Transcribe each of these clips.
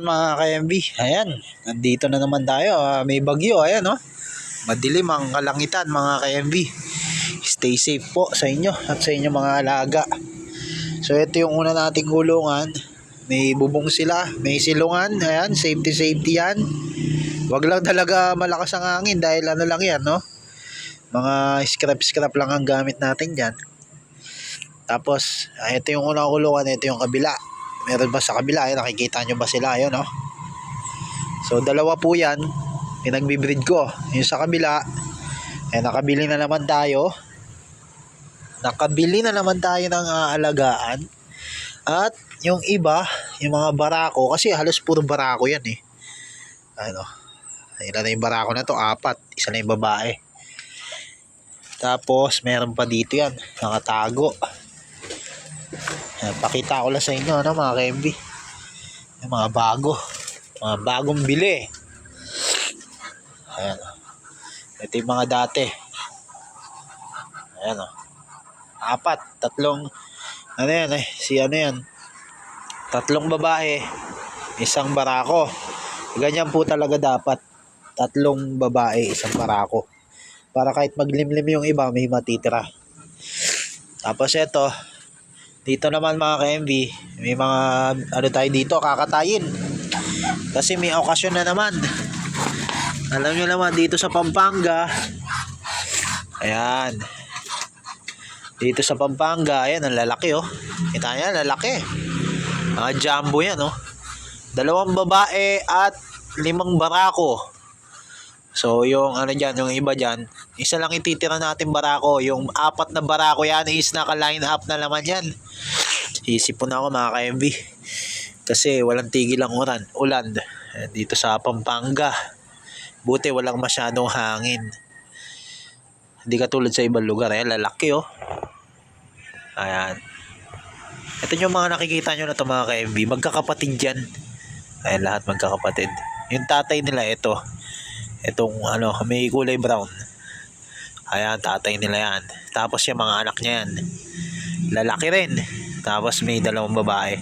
mga ka-MB, ayan, nandito na naman tayo, ah, may bagyo, ayan oh. Madilim ang kalangitan mga ka-MB. Stay safe po sa inyo at sa inyo mga alaga. So ito yung una nating gulungan. May bubong sila, may silungan, ayan, safety safety yan. Wag lang talaga malakas ang hangin dahil ano lang yan, no? Mga scrap-scrap lang ang gamit natin dyan. Tapos, ah, ito yung unang kulungan, ito yung kabila. Meron ba sa kabila? Ayan, nakikita nyo ba sila? Ayun, no? So, dalawa po yan. Pinagbibreed ko. Yung sa kabila, eh, nakabili na naman tayo. Nakabili na naman tayo ng aalagaan. At yung iba, yung mga barako, kasi halos puro barako yan eh. Ano, ilan na yung barako na to? Apat. Isa na yung babae. Tapos, meron pa dito yan. Nakatago. Pakita ko lang sa inyo, ano, mga KMB. Yung mga bago. Mga bagong bili. Ayan. Ito yung mga dati. Ayan o. Apat. Tatlong, ano yan eh, si ano yan. Tatlong babae. Isang barako. Ganyan po talaga dapat. Tatlong babae, isang barako. Para kahit maglimlim yung iba, may matitira. Tapos ito, dito naman mga ka-MV, may mga ano tayo dito, kakatayin. Kasi may okasyon na naman. Alam nyo naman, dito sa Pampanga, ayan. Dito sa Pampanga, ayan, ang lalaki oh. Kita niya, lalaki. Mga jumbo yan oh. Dalawang babae at limang barako. So, yung ano dyan, yung iba dyan, isa lang ititira natin barako. Yung apat na barako yan is naka-line up na naman yan. Isip po na ako mga ka-MV. Kasi walang tigil ang ulan. Ulan. Eh, Dito sa Pampanga. Buti walang masyadong hangin. Hindi katulad sa ibang lugar. Eh, lalaki oh. Ayan. Ito yung mga nakikita nyo na ito mga ka-MV. Magkakapatid yan. Ayan, lahat magkakapatid. Yung tatay nila, ito. Itong ano, may kulay brown. Ayan, tatay nila yan. Tapos yung mga anak niya yan. Lalaki rin. Tapos may dalawang babae.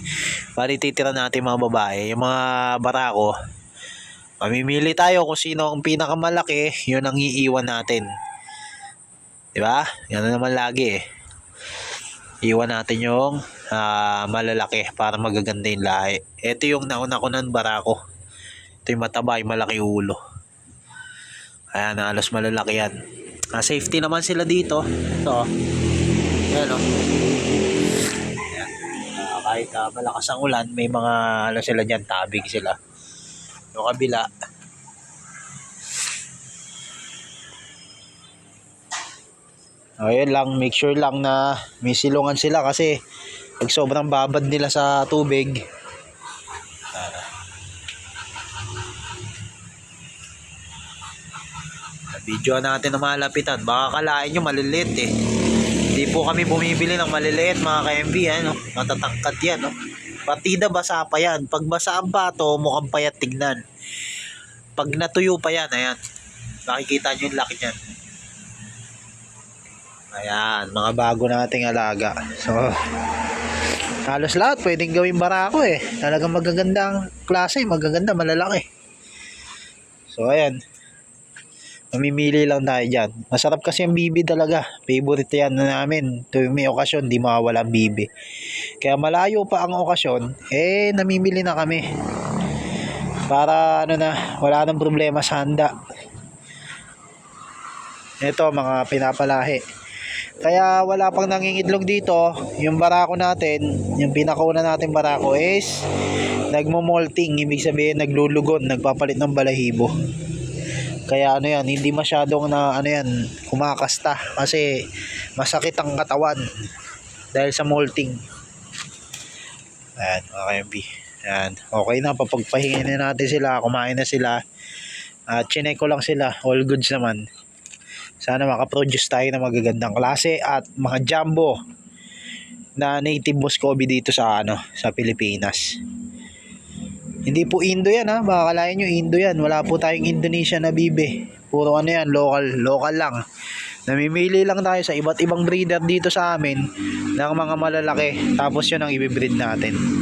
Bali titira natin mga babae. Yung mga barako, mamimili tayo kung sino ang pinakamalaki, yun ang iiwan natin. Di ba? Ganun naman lagi eh. Iwan natin yung ah, malalaki para magaganda yung lahi. Ito yung nauna ko ng barako. Ito yung mataba, yung malaki ulo. Ayan, halos malalaki yan. Ah, safety naman sila dito. Ito. Ayan o. Ayan. Ah, kahit ah, malakas ang ulan, may mga ano sila dyan, tabig sila. Yung kabila. Ayun lang, make sure lang na may silungan sila kasi pag sobrang babad nila sa tubig, Video natin na malapitan. Baka kalain nyo maliliit eh. Hindi po kami bumibili ng maliliit mga ka-MV. Ano? Matatangkad yan. No? Partida basa pa yan. Pag basa ang bato, mukhang payat tignan. Pag natuyo pa yan, ayan. Makikita nyo yung laki niyan. Ayan, mga bago nating alaga. So, halos lahat pwedeng gawing barako eh. Talagang magaganda ang klase, magaganda, malalaki. So, ayan. Mamimili lang tayo dyan. Masarap kasi ang bibi talaga. Favorite yan na namin. Tuwing may okasyon, di mawawala ang bibi. Kaya malayo pa ang okasyon, eh namimili na kami. Para ano na, wala nang problema sa handa. Ito mga pinapalahi. Kaya wala pang nangingitlog dito. Yung barako natin, yung pinakauna natin barako is nagmo-molting. Ibig sabihin naglulugon, nagpapalit ng balahibo. Kaya ano yan, hindi masyadong na ano yan, kumakasta kasi masakit ang katawan dahil sa molting. Ayan, mga KMB. Ayan, okay na, papagpahingin na natin sila, kumain na sila. At chinek ko lang sila, all goods naman. Sana makaproduce tayo ng magagandang klase at mga jumbo na native Muscovy dito sa ano sa Pilipinas. Hindi po Indo yan ha. Baka kalahin nyo Indo yan. Wala po tayong Indonesia na bibe. Puro ano yan, local, local lang. Namimili lang tayo sa iba't ibang breeder dito sa amin ng mga malalaki. Tapos yun ang ibibreed natin.